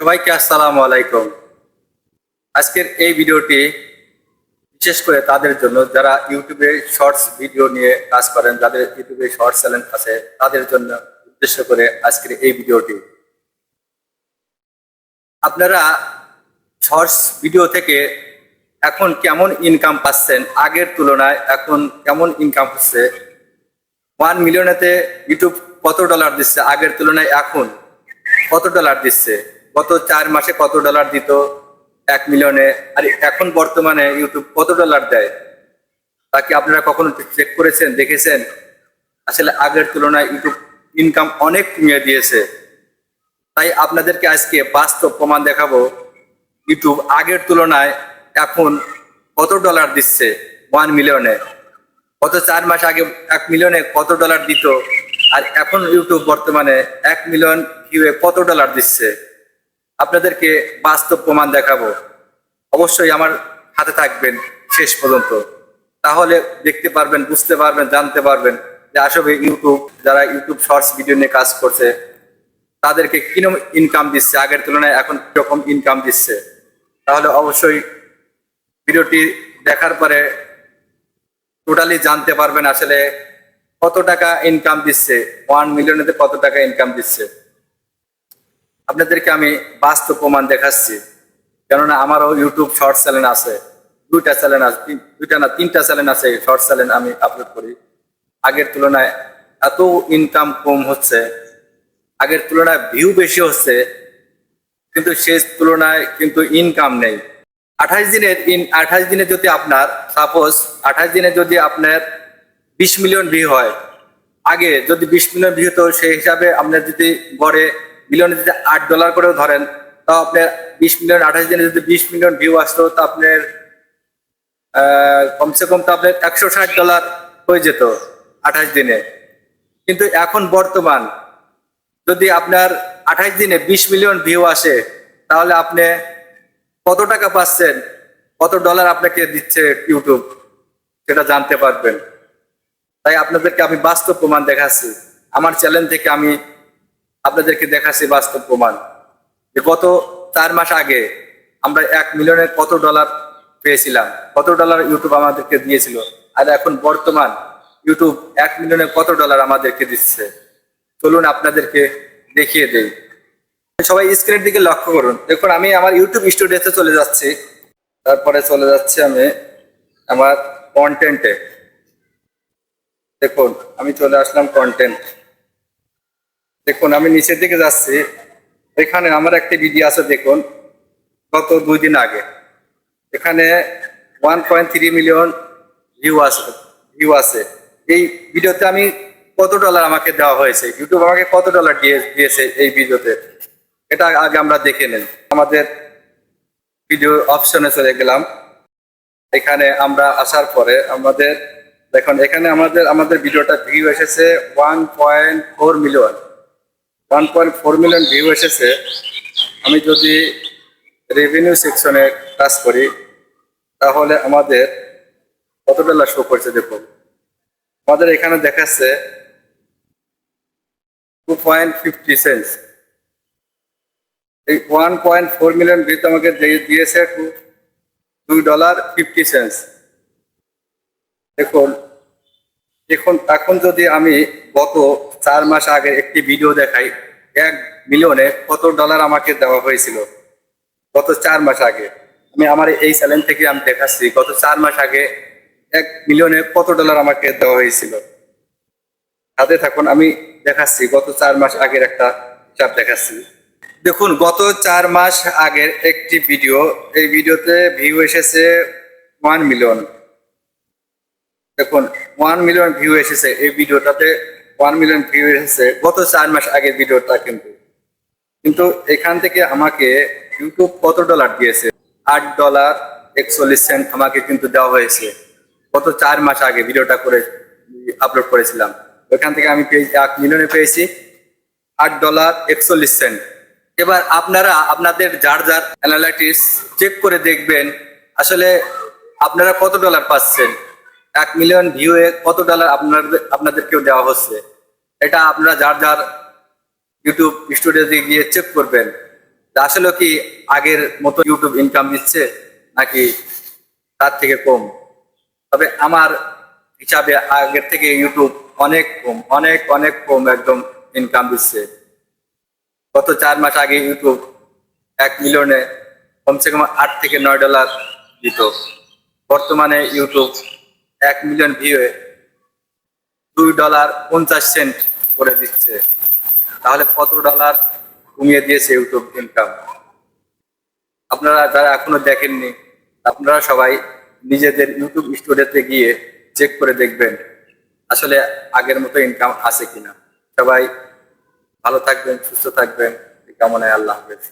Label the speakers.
Speaker 1: সবাইকে আসসালামু আলাইকুম। আজকের এই ভিডিওটি বিশেষ করে তাদের জন্য, যারা ইউটিউবে শর্টস ভিডিও নিয়ে কাজ করেন, যাদের ইউটিউবে শর্টস চ্যানেল আছে, তাদের জন্য উদ্দেশ্য করে আজকের এই ভিডিওটি। আপনারা শর্টস ভিডিও থেকে এখন কেমন ইনকাম পাচ্ছেন? আগের তুলনায় এখন কেমন ইনকাম হচ্ছে? ওয়ান মিলিয়নেতে ইউটিউব কত ডলার দিচ্ছে? আগের তুলনায় এখন কত ডলার দিচ্ছে? গত চার মাসে কত ডলার দিত? এক মিলিয়নে আর এখন বর্তমানে ইউটিউব কত ডলার দেয়? তা কি আপনারা কখনো চেক করেছেন, দেখেছেন? আসলে আগের তুলনায় ইউটিউব ইনকাম অনেক কমিয়ে দিয়েছে। তাই আপনাদেরকে আজকে বাস্তব প্রমাণ দেখাবো। ইউটিউব আগের তুলনায় এখন কত ডলার দিচ্ছে? ওয়ান মিলিয়নে গত চার মাস আগে এক মিলিয়নে কত ডলার দিত? আর এখন ইউটিউব বর্তমানে এক মিলিয়ন ভিউয়ে কত ডলার দিচ্ছে? আপনাদেরকে বাস্তব প্রমাণ দেখাবো। অবশ্যই আমার হাতে থাকবেন শেষ পর্যন্ত। তাহলে দেখতে পারবেন, বুঝতে পারবেন, জানতে পারবেন যে আসলে ইউটিউব, যারা ইউটিউব শর্টস ভিডিও নিয়ে কাজ করছে, তাদেরকে কীরকম ইনকাম দিচ্ছে? আগের তুলনায় এখন কীরকম ইনকাম দিচ্ছে? তাহলে অবশ্যই ভিডিওটি দেখার পরে টোটালি জানতে পারবেন আসলে কত টাকা ইনকাম দিচ্ছে। ওয়ান মিলিয়নেতে কত টাকা ইনকাম দিচ্ছে? আপনাদেরকে আমি বাস্তব প্রমাণ দেখাচ্ছি। কেননা আমারও ইউটিউব শর্ট চ্যানেল আছে, দুইটা চ্যানেল আছে দুইটা না, তিনটা চ্যানেল আছে শর্ট চ্যানেল আমি আপলোড করি। আগের তুলনায় এত ইনকাম কম হচ্ছে, আগের তুলনায় ভিউ বেশি হচ্ছে, কিন্তু শেষ তুলনায় কিন্তু ইনকাম নেই। আঠাশ দিনের ইন আঠাশ দিনে যদি আপনার সাপোজ আঠাশ দিনে যদি আপনার বিশ মিলিয়ন ভিউ হয়, আগে যদি বিশ মিলিয়ন ভিউ হতো সেই হিসাবে আপনার যদি গড়ে মিলিয়নে যদি আট ডলার করেও ধরেন, তাও আপনার বিশ মিলিয়ন, আঠাশ দিনে যদি বিশ মিলিয়ন ভিউ আসতো তা আপনার কমসে কম তো আপনার একশো ষাট ডলার হয়ে যেত আঠাশ দিনে। কিন্তু এখন বর্তমান যদি আপনার আঠাশ দিনে বিশ মিলিয়ন ভিউ আসে, তাহলে আপনি কত টাকা পাচ্ছেন, কত ডলার আপনাকে দিচ্ছে ইউটিউব সেটা জানতে পারবেন। তাই আপনাদেরকে আমি বাস্তব প্রমাণ দেখাচ্ছি। আমার চ্যানেল থেকে আমি আপনাদেরকে দেখাচ্ছি বাস্তব প্রমাণ যে গত চার মাস আগে আমরা এক মিলিয়নের কত ডলার পেয়েছিলাম? কত ডলার ইউটিউব আমাদেরকে দিয়েছিল? আর এখন বর্তমান ইউটিউব এক মিলিয়নে কত ডলার আমাদেরকে দিচ্ছে? চলুন আপনাদেরকে দেখিয়ে দেই। সবাই স্ক্রিনের দিকে লক্ষ্য করুন। দেখুন, আমি আমার ইউটিউব স্টুডিওতে চলে যাচ্ছি। তারপরে চলে যাচ্ছি আমি আমার কন্টেন্টে দেখুন, আমি চলে আসলাম কন্টেন্ট দেখুন, আমি নিচের দিকে যাচ্ছি। এখানে আমার একটি ভিডিও আছে, দেখুন, গত দুই দিন আগে। এখানে one point three million view আছে ভিউ আছে। এই ভিডিওতে আমি কত ডলার আমাকে দেওয়া হয়েছে? ইউটিউব আমাকে কত ডলার দিয়ে দিয়েছে এই ভিডিওতে এটা আগে আমরা দেখে নেন আমাদের ভিডিও অপশনে চলে গেলাম। এখানে আমরা আসার পরে আমাদের, দেখুন, এখানে আমাদের আমাদের ভিডিওটা ভিউ এসেছে one point four million one point four million view এসেছে। আমি যদি রেভিনিউ সেকশনে কাজ করি, তাহলে আমাদের কতটা শো করছে দেখুন। আমাদের এখানে দেখাচ্ছে টু পয়েন্ট ফিফটি সেন্স এই one point four million view আমাকে দিয়ে- দিয়েছে টু দুই ডলার ফিফটি সেন্স দেখুন এখন এখন যদি আমি গত চার মাস আগে একটি ভিডিও দেখাই, এক মিলিয়নে কত ডলার আমাকে দেওয়া হয়েছিল? গত চার মাস আগে। আমি আমার এই চ্যানেল থেকে আমি দেখাচ্ছি, গত চার মাস আগে এক মিলিয়নে কত ডলার আমাকে দেওয়া হয়েছিল? হাতে থাকুন, আমি দেখাচ্ছি, গত চার মাস আগের একটা হিসাব দেখাচ্ছি। দেখুন, গত চার মাস আগের একটি ভিডিও এই ভিডিওতে ভিউ এসেছে ওয়ান মিলিয়ন দেখুন ওয়ান মিলিয়ন ভিউ এসেছে এই ভিডিওটাতে ওয়ান মিলিয়ন ভিউ এসেছে গত চার মাস আগের ভিডিওটা কিন্তু। কিন্তু এখান থেকে আমাকে ইউটিউব কত ডলার দিয়েছে? আট ডলার একচল্লিশ সেন্ট আমাকে কিন্তু দেওয়া হয়েছে। গত চার মাস আগে ভিডিওটা করে আপলোড করেছিলাম। ওইখান থেকে আমি পেয়েছি এক মিলিয়নে পেয়েছি, আট ডলার একচল্লিশ সেন্ট এবার আপনারা, আপনাদের যার যার অ্যানালাইটিস চেক করে দেখবেন, আসলে আপনারা কত ডলার পাচ্ছেন? এক মিলিয়ন ভিউয়ে কত ডলার আপনাদের, আপনাদেরকেও দেওয়া হচ্ছে। এটা আপনারা যার যার ইউটিউব স্টুডিওতে গিয়ে চেক করবেন। আসলে কি আগের মতো ইউটিউব ইনকাম দিচ্ছে, নাকি তার থেকে কম? তবে আমার হিসাবে আগের থেকে ইউটিউব অনেক কম, অনেক অনেক কম একদম ইনকাম দিচ্ছে। গত চার মাস আগে ইউটিউব এক মিলিয়নে কমসে কম আট থেকে নয় ডলার দিত। বর্তমানে ইউটিউব এক মিলিয়ন ভিউয়ে দুই ডলার পঞ্চাশ সেন্ট করে দিচ্ছে। তাহলে কত ডলার কমিয়ে দিয়েছে ইউটিউব ইনকাম আপনারা যারা এখনও দেখেননি, আপনারা সবাই নিজেদের ইউটিউব স্টুডিওতে গিয়ে চেক করে দেখবেন আসলে আগের মতো ইনকাম আছে কিনা। সবাই ভালো থাকবেন, সুস্থ থাকবেন। কামনায় আল্লাহ হাফেজ।